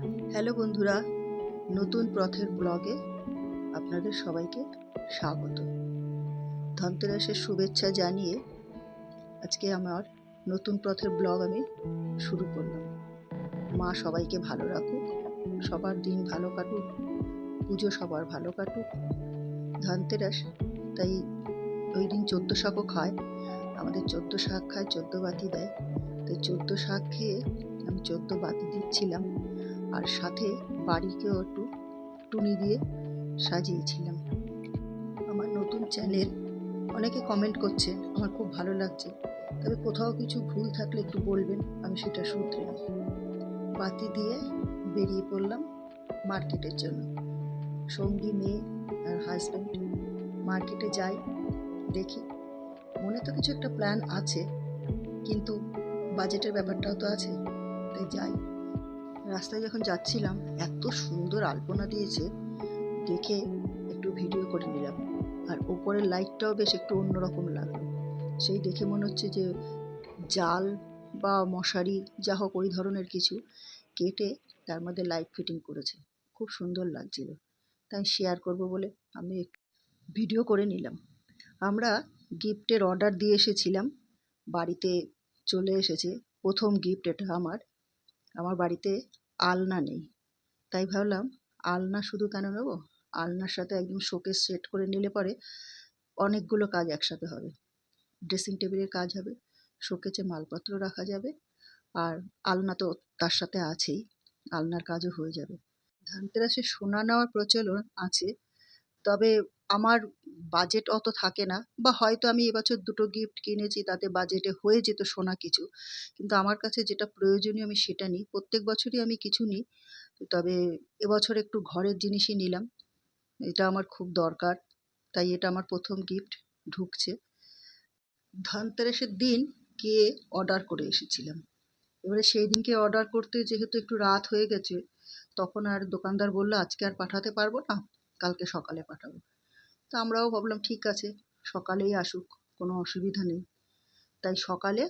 Hello বন্ধুরা, নতুন পথের ব্লগে আপনাদের সবাইকে স্বাগত। ধনতেরাসের শুভেচ্ছা জানিয়ে আজকে আমার নতুন পথের ব্লগ আমি শুরু করলাম। মা সবাইকে ভালো রাখুক, সবার দিন ভালো কাটুক, পুজো সবার ভালো কাটুক। ধনতেরাস, তাই ওই দিন চোদ্দ শাকও খায়, আমাদের চোদ্দ শাক খায়, চোদ্দ বাতি দেয়। তাই চোদ্দ শাক খেয়ে আমি চোদ্দ বাতি দিচ্ছিলাম। আর সাথে বাড়িকেও একটু টুনি দিয়ে সাজিয়েছিলাম। আমার নতুন চ্যানেল অনেকে কমেন্ট করছে, আমার খুব ভালো লাগছে। তবে কোথাও কিছু ভুল থাকলে একটু বলবেন, আমি সেটা শুধরে বাতি দিয়ে বেরিয়ে পড়লাম মার্কেটের জন্য। সঙ্গী, মেয়ে আর হাজব্যান্ড মার্কেটে যাই, দেখি। মনে তো কিছু একটা প্ল্যান আছে, কিন্তু বাজেটের ব্যাপারটাও তো আছে, তাই যাই। রাস্তায় যখন যাচ্ছিলাম, এত সুন্দর আলপনা দিয়েছে, দেখে একটু ভিডিও করে নিলাম। আর ওপরের লাইটটাও বেশ একটু অন্যরকম লাগল। সেই দেখে মনে হচ্ছে যে, জাল বা মশারি, যা হোক ওই ধরনের কিছু কেটে তার মধ্যে লাইট ফিটিং করেছে। খুব সুন্দর লাগছিল। তাই শেয়ার করব বলে আমি একটু ভিডিও করে নিলাম। আমরা গিফটের অর্ডার দিয়ে এসেছিলাম। বাড়িতে চলে এসেছে প্রথম গিফট এটা আমার। আমার বাড়িতে আলনা নেই। তাই ভাবলাম, আলনা শুধু কেন নেব? আলনার সাথে একদম শোকেস সেট করে নিলে পরে অনেকগুলো কাজ একসাথে হবে। ড্রেসিং টেবিলের কাজ হবে, শোকেসে মালপত্র রাখা যাবে, আর আলনা তো তার সাথে আছেই, আলনার কাজও হয়ে যাবে। ধানতেরাসে সোনা নেওয়ার প্রচলন আছে, তবে আমার বাজেট অত থাকে না বা হয়তো আমি এবছর দুটো গিফট কিনেছি, তাতে বাজেটে হয়ে যেত সোনা কিছু। কিন্তু আমার কাছে যেটা প্রয়োজনীয় আমি সেটা নিই। প্রত্যেক বছরই আমি কিছু নিই। তবে এবছর একটু ঘরের জিনিসই নিলাম। এটা আমার খুব দরকার। তাই এটা আমার প্রথম গিফট ঢুকছে। ধনতেরাসের দিন গিয়ে অর্ডার করে এসেছিলাম। এবারে সেই দিনকে অর্ডার করতে যেহেতু একটু রাত হয়ে গেছে, তখন আর দোকানদার বলল, আজকে আর পাঠাতে পারব না, কালকে সকালে পাঠাবো। তো আমরাও ভাবলাম, ঠিক আছে, সকালেই আসুক, কোনো অসুবিধা নেই। তাই সকালে,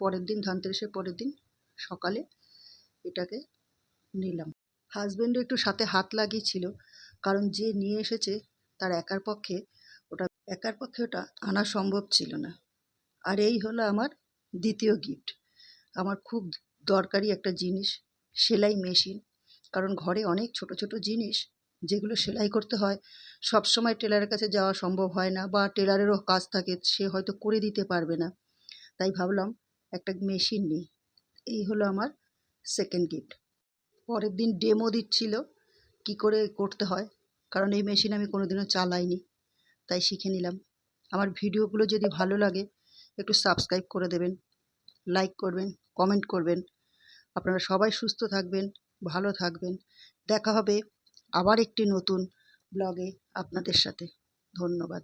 পরের দিন, ধনতেরাসের পরের দিন সকালে এটাকে নিলাম। হাজব্যান্ডও একটু সাথে হাত লাগিয়েছিল, কারণ যে নিয়ে এসেছে তার একার পক্ষে ওটা, একার পক্ষে ওটা আনা সম্ভব ছিল না। আর এই হলো আমার দ্বিতীয় গিফট আমার খুব দরকারি একটা জিনিস, সেলাই মেশিন কারণ ঘরে অনেক ছোট ছোট জিনিস যেগুলো সেলাই করতে হয় সব সময় টেলারের কাছে যাওয়া সম্ভব হয় না বা টেলারেরও কাজ থাকে, সে হয়তো করে দিতে পারবে না। তাই ভাবলাম একটা মেশিন নিই। এই হলো আমার সেকেন্ড গিফট পরের দিন ডেমো দিচ্ছিল, কি করে করতে হয়, কারণ এই মেশিন আমি কোনোদিনও চালাইনি। তাই শিখে নিলাম। আমার ভিডিওগুলো যদি ভালো লাগে, একটু সাবস্ক্রাইব করে দেবেন লাইক করবেন কমেন্ট করবেন। আপনারা সবাই সুস্থ থাকবেন, ভালো থাকবেন। দেখা হবে আবার একটি নতুন ব্লগে আপনাদের সাথে। ধন্যবাদ।